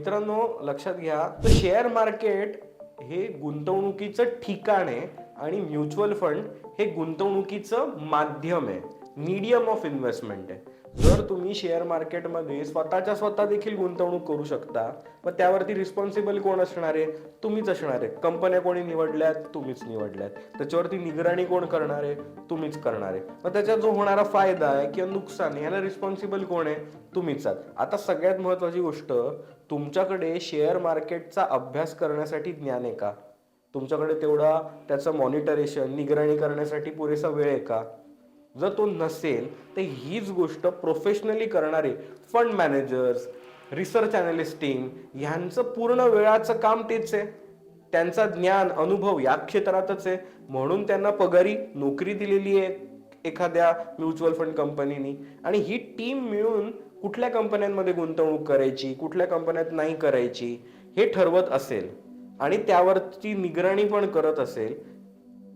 मित्रांनो लक्षात घ्या तर शेअर मार्केट हे गुंतवणुकीचं ठिकाण आहे आणि म्युच्युअल फंड हे गुंतवणुकीचं माध्यम आहे. मीडियम ऑफ इन्व्हेस्टमेंट आहे. जर तुम्ही शेअर मार्केटमध्ये स्वतःच्या स्वतः देखील गुंतवणूक करू शकता मग त्यावरती रिस्पॉन्सिबल कोण असणार आहे? तुम्हीच असणार आहे. कंपन्या कोणी निवडल्यात तुम्हीच निवडल्यात. त्याच्यावरती निगराणी कोण करणार आहे? तुम्हीच करणार आहे. मग त्याच्यात जो होणारा फायदा आहे किंवा नुकसान आहे, ह्याला रिस्पॉन्सिबल कोण आहे? तुम्हीच आहात. आता सगळ्यात महत्त्वाची गोष्ट तुमच्याकडे शेअर मार्केटचा अभ्यास करण्यासाठी ज्ञान आहे का? तुमच्याकडे तेवढा त्याचं मॉनिटरेशन निगराणी करण्यासाठी पुरेसा वेळ आहे का? जर तो नसेल तर हीच गोष्ट प्रोफेशनली करणारे fund managers research analyst team ह्यांचं पूर्ण वेळाचं काम तेच आहे. त्यांचा ज्ञान अनुभव या क्षेत्रातच आहे. म्हणून त्यांना पगारी नोकरी दिलेली आहे एखाद्या म्युच्युअल फंड कंपनीनी आणि ही टीम मिळून कुठल्या कंपन्यांमध्ये गुंतवणूक करायची कुठल्या कंपन्यात नाही करायची हे ठरवत असेल. आणि त्यावरची निगराणी पण करत असेल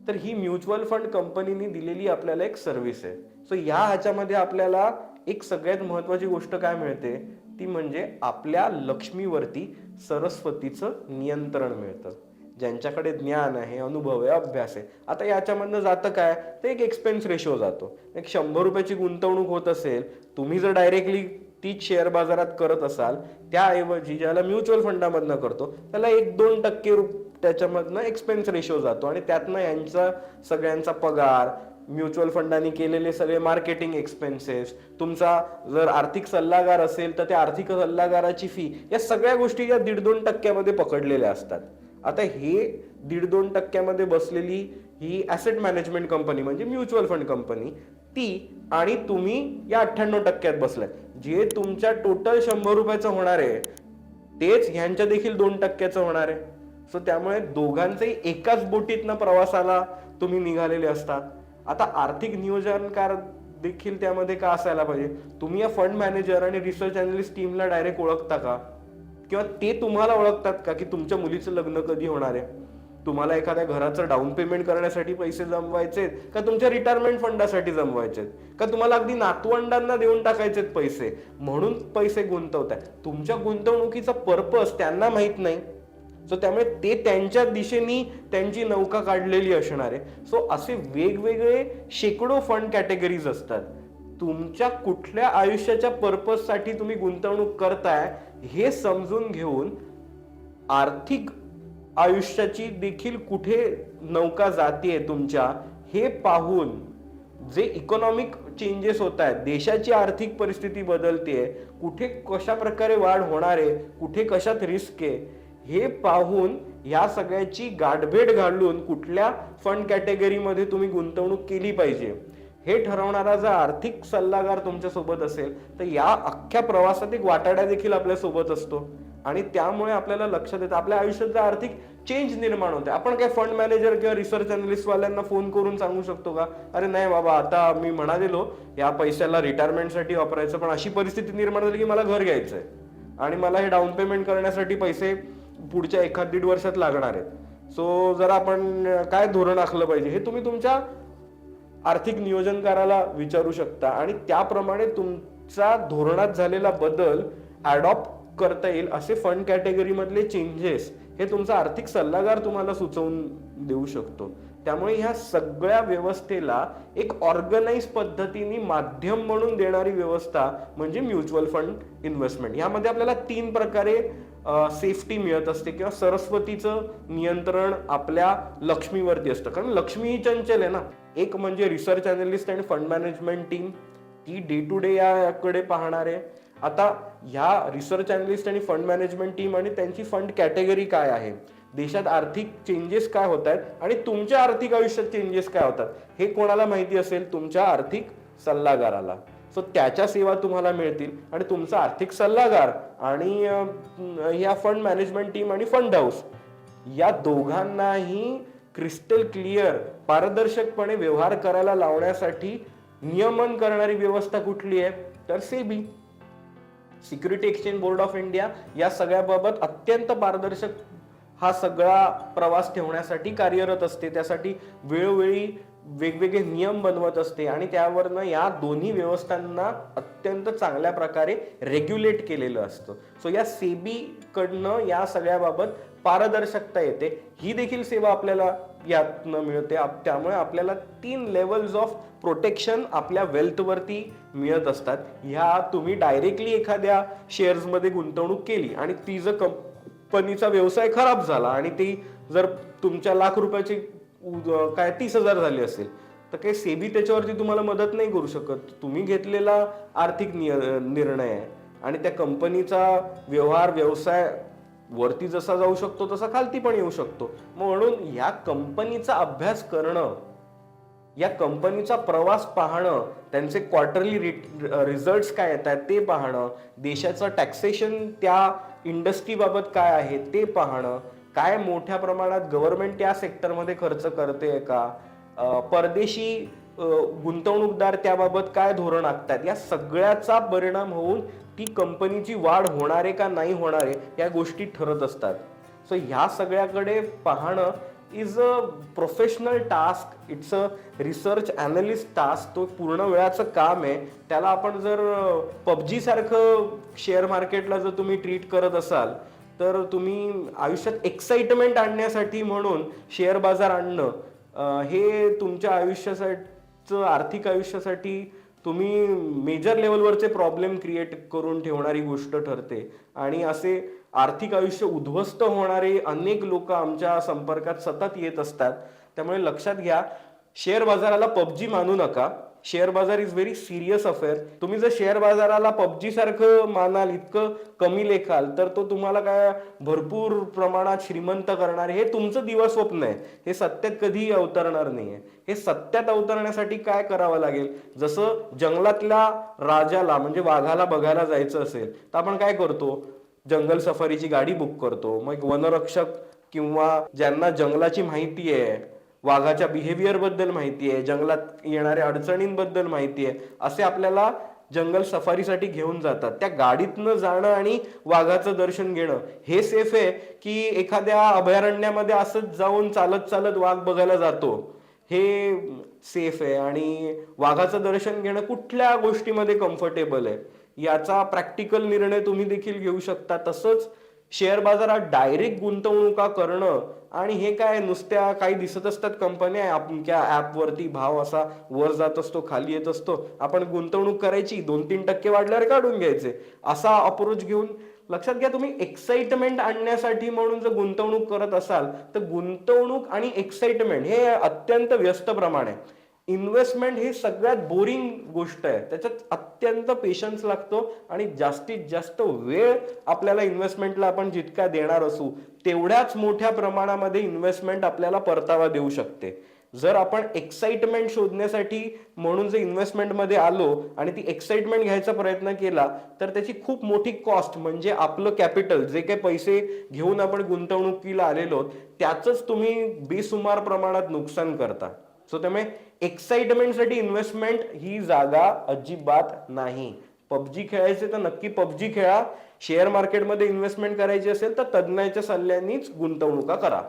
तर ही म्युच्युअल फंड कंपनीने दिलेली आपल्याला एक सर्व्हिस आहे. सो या ह्याच्यामध्ये आपल्याला एक सगळ्यात महत्वाची गोष्ट काय मिळते? ती म्हणजे आपल्या लक्ष्मीवरती सरस्वतीचं नियंत्रण मिळतं. ज्यांच्याकडे ज्ञान आहे अनुभव आहे अभ्यास आहे. आता याच्यामधनं जातं काय? तर एक एक्सपेन्स रेशो जातो. एक शंभर रुपयाची गुंतवणूक होत असेल तुम्ही जर डायरेक्टली तीच शेअर बाजारात करत असाल त्याऐवजी ज्याला म्युच्युअल फंडामधनं करतो त्याला एक दोन टक्के रुप त्याच्यामधनं एक्सपेन्स रेशो जातो आणि त्यातनं यांचा सगळ्यांचा पगार म्युच्युअल फंडांनी केलेले सगळे मार्केटिंग एक्सपेन्सेस तुमचा जर आर्थिक सल्लागार असेल तर त्या आर्थिक सल्लागाराची फी या सगळ्या गोष्टी या दीड दोन टक्क्यामध्ये पकडलेल्या असतात. आता हे दीड दोन टक्क्यामध्ये बसलेली ही ॲसेट मॅनेजमेंट कंपनी म्हणजे म्युच्युअल फंड कंपनी ती आणि तुम्ही या अठ्ठ्याण्णव टक्क्यात बसलाय. जे तुमच्या टोटल शंभर रुपयाचं होणार आहे तेच ह्यांच्या देखील दोन टक्क्याचं होणार आहे. सो त्यामुळे दोघांचे एकाच बोटीतनं प्रवासाला तुम्ही निघालेले असतात. आता आर्थिक नियोजनकार देखील त्यामध्ये का असायला पाहिजे? तुम्ही या फंड मॅनेजर आणि रिसर्च अनालिस्ट टीमला डायरेक्ट ओळखता का? किंवा ते तुम्हाला ओळखतात का की तुमच्या मुलीचं लग्न कधी होणार आहे? तुम्हाला एखाद्या घराचं डाऊन पेमेंट करण्यासाठी पैसे जमवायचे का तुमच्या रिटायरमेंट फंडासाठी जमवायचे का तुम्हाला अगदी नातवंडांना देऊन टाकायचेत पैसे? म्हणून पैसे गुंतवताय. तुमच्या गुंतवणुकीचा पर्पज त्यांना माहीत नाही. सो त्यामुळे ते त्यांच्या दिशेनी त्यांची नौका काढलेली असणार आहे. सो असे वेगवेगळे शेकडो फंड कॅटेगरीज असतात. तुमच्या कुठल्या आयुष्याच्या पर्पजसाठी तुम्ही गुंतवणूक करताय हे समजून घेऊन आर्थिक आयुष्याची देखील कुठे नौका जातीये तुमच्या हे पाहून जे इकॉनॉमिक चेंजेस होत आहेत देशाची आर्थिक परिस्थिती बदलते कुठे कशा प्रकारे वाढ होणार आहे कुठे कशात रिस्क आहे हे पाहून या सगळ्याची गाठभेट घालून कुठल्या फंड कॅटेगरीमध्ये तुम्ही गुंतवणूक केली पाहिजे हे ठरवणारा जर आर्थिक सल्लागार तुमच्यासोबत असेल तर या अख्ख्या प्रवासात एक वाटाड्या देखील आपल्यासोबत असतो. आणि त्यामुळे आपल्याला लक्षात येतं आपल्या आयुष्यात जर आर्थिक चेंज निर्माण होते आपण काय फंड मॅनेजर किंवा रिसर्च अनालिस्टवाल्यांना फोन करून सांगू शकतो का? अरे नाही बाबा आता मी म्हणालेलो या पैशाला रिटायरमेंटसाठी वापरायचं पण अशी परिस्थिती निर्माण झाली की मला घर घ्यायचं आहे आणि मला हे डाऊन पेमेंट करण्यासाठी पैसे पुढच्या एखाद दीड वर्षात लागणार आहेत. सो जरा आपण काय धोरण आखलं पाहिजे हे तुम्ही तुमच्या आर्थिक नियोजनकाराला विचारू शकता आणि त्याप्रमाणे तुमचा धोरणात झालेला बदल ॲडॉप्ट करता येईल असे फंड कॅटेगरीमधले चेंजेस हे तुमचा आर्थिक सल्लागार तुम्हाला सुचवून देऊ शकतो. त्यामुळे ह्या सगळ्या व्यवस्थेला एक ऑर्गनाइज पद्धतीने माध्यम म्हणून देणारी व्यवस्था म्हणजे म्युच्युअल फंड इन्व्हेस्टमेंट यामध्ये आपल्याला तीन प्रकारे सेफ्टी मिळत असते किंवा सरस्वतीचं नियंत्रण आपल्या लक्ष्मीवरती असतं. कारण लक्ष्मी ही चंचल आहे ना एक म्हणजे research analyst and fund management team ती डे टू डे याकडे पाहणार आहे. आता ह्या रिसर्च अनालिस्ट आणि फंड मॅनेजमेंट टीम आणि त्यांची फंड कॅटेगरी काय आहे? देशात आर्थिक चेंजेस काय होत आहेत आणि तुमच्या आर्थिक आयुष्यात चेंजेस काय होतात? हे कोणाला माहिती असेल? तुमच्या आर्थिक सल्लागाराला. सो त्याच्या सेवा तुम्हाला मिळतील आणि तुमचा आर्थिक सल्लागार आणि ह्या फंड मॅनेजमेंट टीम आणि फंड हाऊस या दोघांनाही क्रिस्टल क्लिअर पारदर्शकपणे व्यवहार करायला लावण्यासाठी नियमन करणारी व्यवस्था कुठली आहे? तर SEBI security exchange board of India या सगळ्याबाबत अत्यंत पारदर्शक हा सगळा प्रवास ठेवण्यासाठी कार्यरत असते. त्यासाठी वेळोवेळी वेगवेगळे नियम बनवत असते आणि त्यावरनं या दोन्ही व्यवस्थांना अत्यंत चांगल्या प्रकारे रेग्युलेट केलेलं असतं. सो या सेबीकडनं या सगळ्याबाबत पारदर्शकता येते. ही देखील सेवा आपल्याला यातनं मिळते. आप- त्यामुळे आपल्याला तीन लेवल्स ऑफ प्रोटेक्शन आपल्या वेल्थवरती मिळत असतात. ह्या तुम्ही डायरेक्टली एखाद्या शेअर्समध्ये गुंतवणूक केली आणि ती जर कंपनीचा व्यवसाय खराब झाला आणि ती जर तुमच्या लाख रुपयाची काय तीस हजार झाले असेल. तर काही सेबी त्याच्यावरती तुम्हाला मदत नाही करू शकत. तुम्ही घेतलेला आर्थिक निय- निर्णय आहे. आणि त्या कंपनीचा व्यवहार व्यवसाय वरती जसा जाऊ शकतो तसा खालती पण येऊ शकतो. म्हणून या कंपनीचा अभ्यास करणं या कंपनीचा प्रवास पाहणं त्यांचे क्वार्टरली रिझल्ट्स काय येत आहेत ते पाहणं देशाचं टॅक्सेशन त्या इंडस्ट्रीबाबत काय आहे ते पाहणं काय मोठ्या प्रमाणात गव्हर्नमेंट या सेक्टरमध्ये खर्च करते का? परदेशी गुंतवणूकदार त्याबाबत काय धोरण आखतात? या सगळ्याचा परिणाम होऊन ती कंपनीची वाढ होणार आहे का नाही होणार आहे या गोष्टी ठरत असतात. सो ह्या सगळ्याकडे पाहणं is a professional task it's a research analyst task तो पूर्ण वेळाचं काम आहे. त्याला आपण जर पबजी सारखं शेअर मार्केटला जर तुम्ही ट्रीट करत असाल तर तुम्ही आयुष्यात एक्साइटमेंट आणण्यासाठी म्हणून शेअर बाजार आणणं हे तुमच्या आयुष्यासाठी आर्थिक आयुष्यासाठी तुम्ही मेजर लेवलवरचे प्रॉब्लेम क्रिएट करून ठेवणारी गोष्ट ठरते. आणि असे आर्थिक आयुष्य उद्ध्वस्त होणारे अनेक लोक आमच्या संपर्कात सतत येत असतात. त्यामुळे लक्षात घ्या शेअर बाजाराला पबजी मानू नका. शेअर बाजार इज व्हेरी सिरियस अफेअर तुम्ही जर शेअर बाजाराला पबजी सारखं मानाल इतकं कमी लेखाल तर तो तुम्हाला काय भरपूर प्रमाणात श्रीमंत करणार हे तुमचं दिवास्वप्न आहे. हे सत्यात कधीही अवतरणार नाहीये. हे सत्यात अवतरण्यासाठी काय करावं लागेल? जसं जंगलातल्या राजाला म्हणजे वाघाला बघायला जायचं असेल तर आपण काय करतो? जंगल सफारीची गाडी बुक करतो. मग वनरक्षक किंवा ज्यांना जंगलाची माहिती आहे वाघाच्या बिहेवियरबद्दल माहिती आहे जंगलात येणाऱ्या अडचणींबद्दल माहिती आहे असे आपल्याला जंगल सफारीसाठी घेऊन जातात. त्या गाडीतनं जाणं आणि वाघाचं दर्शन घेणं हे सेफ आहे की एखाद्या अभयारण्यामध्ये असंच जाऊन चालत चालत वाघ बघायला जातो. हे सेफ आहे आणि वाघाचं दर्शन घेणं कुठल्या गोष्टीमध्ये कम्फर्टेबल आहे? याचा प्रॅक्टिकल निर्णय तुम्ही देखील घेऊ शकता. तसंच शेअर बाजारात डायरेक्ट गुंतवणुका करणं आणि हे काय नुसत्या काही दिसत असतात कंपन्या आपल्या ॲपवरती भाव असा वर जात असतो खाली येत असतो. आपण गुंतवणूक करायची दोन तीन टक्के वाढल्यावर काढून घ्यायचे. असा अप्रोच घेऊन लक्षात घ्या तुम्ही एक्साइटमेंट आणण्यासाठी म्हणून जर गुंतवणूक करत असाल तर गुंतवणूक आणि एक्साइटमेंट हे अत्यंत व्यस्त प्रमाण आहे. इन्व्हेस्टमेंट ही सगळ्यात बोरिंग गोष्ट आहे. त्याच्यात अत्यंत पेशन्स लागतो आणि जास्तीत जास्त वेळ आपल्याला इन्व्हेस्टमेंटला आपण जितका देणार असू तेवढ्याच मोठ्या प्रमाणामध्ये इन्व्हेस्टमेंट आपल्याला परतावा देऊ शकते. जर आपण एक्साइटमेंट शोधण्यासाठी म्हणून जे इन्व्हेस्टमेंटमध्ये आलो आणि ती एक्साइटमेंट घ्यायचा प्रयत्न केला तर त्याची खूप मोठी कॉस्ट म्हणजे आपलं कॅपिटल जे काही पैसे घेऊन आपण गुंतवणुकीला आलेलो त्याचंच तुम्ही बेसुमार प्रमाणात नुकसान करता. सो त्यामुळे एक्साइटमेंटसाठी इन्व्हेस्टमेंट ही जागा अजिबात नाही. पबजी खेळायचे तर नक्की पबजी खेळा. शेअर मार्केटमध्ये इन्व्हेस्टमेंट करायची असेल तर तज्ज्ञाच्या सल्ल्यानीच गुंतवणुका करा.